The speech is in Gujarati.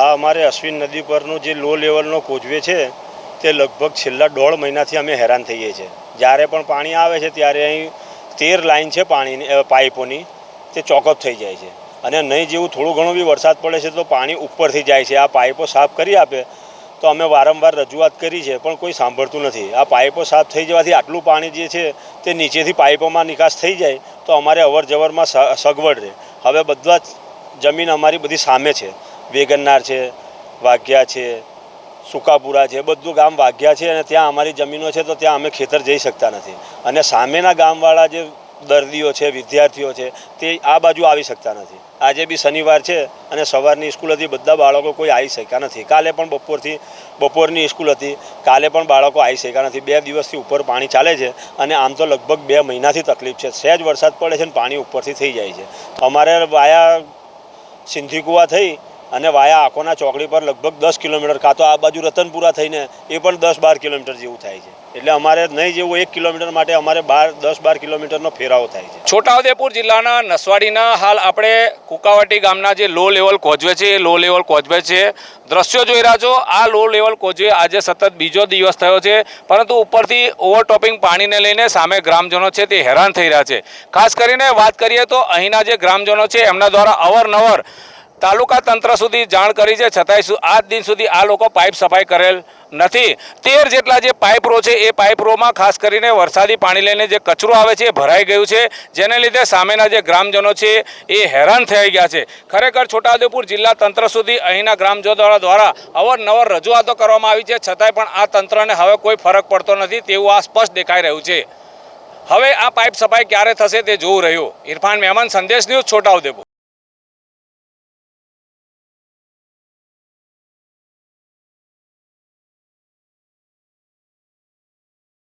આ અમારે અશ્વિન નદી પરનું જે લો લેવલનો કોઝવે છે, તે લગભગ છેલ્લા દોઢ મહિનાથી અમે હેરાન થઈએ છીએ જ્યારે પણ પાણી આવે છે, ત્યારે અહીં તેર લાઈન છે પાણીની પાઇપોની, તે ચોકઅપ થઈ જાય છે. અને નહીં જેવું થોડું ઘણું બી વરસાદ પડે છે, તો પાણી ઉપરથી જાય છે. આ પાઇપો સાફ કરી આપે, તો અમે વારંવાર રજૂઆત કરી છે, પણ કોઈ સાંભળતું નથી. આ પાઇપો સાફ થઈ જવાથી આટલું પાણી જે છે, તે નીચેથી પાઇપોમાં નિકાસ થઈ જાય, તો અમારે અવર જવરમાં સ- સગવડ રહે. હવે બધા જ જમીન અમારી બધી સામે છે. વેગન્નાર છે, વાઘ્યા છે, સુકાપુરા છે બધું ગામ વાઘ્યા છે અને ત્યાં અમારી જમીનો છે તો ત્યાં અમે ખેતર જઈ શકતા નથી. અને સામેના ગામવાળા જે દર્દીઓ છે, વિદ્યાર્થીઓ છે, તે આ બાજુ આવી શકતા નથી. આજે બી શનિવાર છે અને સવારની સ્કૂલ હતી, બધા બાળકો કોઈ આવી શક્યા નથી. કાલે પણ બપોરથી, બપોરની સ્કૂલ હતી, કાલે પણ બાળકો આવી શક્યા નથી. બે દિવસથી ઉપર પાણી ચાલે છે અને આમ તો લગભગ બે મહિનાથી તકલીફ છે. સહેજ વરસાદ પડે છે ને પાણી ઉપરથી થઈ જાય છે. અમારે વાયા સિંધી કુવા થઈ અને વાયા આખોના ચોકડી પર લગભગ દસ કિલોમીટર કાં તો આ બાજુ રતનપુરા થઈને એ પણ દસ બાર કિલોમીટર જેવું થાય છે. એટલે અમારે નહીં જેવું એક કિલોમીટર માટે અમારે બાર, દસ બાર કિલોમીટરનો ફેરાવો થાય છે. છોટાઉદેપુર જિલ્લાના નસવાડીના હાલ આપણે કુકાવાટી ગામના જે લો લેવલ કોચવે છે, એ લો લેવલ કોચવે છે. દ્રશ્યો જોઈ રહ્યા છો, આ લો લેવલ કોચવે આજે સતત બીજો દિવસ થયો છે, પરંતુ ઉપરથી ઓવરટોપિંગ પાણીને લઈને સામે ગ્રામજનો છે તે હેરાન થઈ રહ્યા છે. ખાસ કરીને વાત કરીએ તો અહીંના જે ગ્રામજનો છે, એમના દ્વારા અવારનવાર તાલુકા તંત્ર સુધી જાણ કરી છે. છતાંય આજ દિન સુધી આ લોકો પાઇપ સફાઈ કરેલ નથી. તેર જેટલા જે પાઇપ રો છે, એ પાઇપ રોમાં ખાસ કરીને વરસાદી પાણી લઈને જે કચરો આવે છે, એ ભરાઈ ગયું છે. જેને લીધે સામેના જે ગ્રામજનો છે, એ હેરાન થઈ ગયા છે. ખરેખર છોટાઉદેપુર જિલ્લા તંત્ર સુધી અહીંના ગ્રામજનો દ્વારા અવારનવાર રજૂઆતો કરવામાં આવી છે. છતાંય પણ આ તંત્રને હવે કોઈ ફરક પડતો નથી તેવું આ સ્પષ્ટ દેખાઈ રહ્યું છે. હવે આ પાઇપ સફાઈ ક્યારે થશે તે જોવું રહ્યું. ઇરફાન મહેમાન, સંદેશ ન્યૂઝ છોટાઉદેપુર.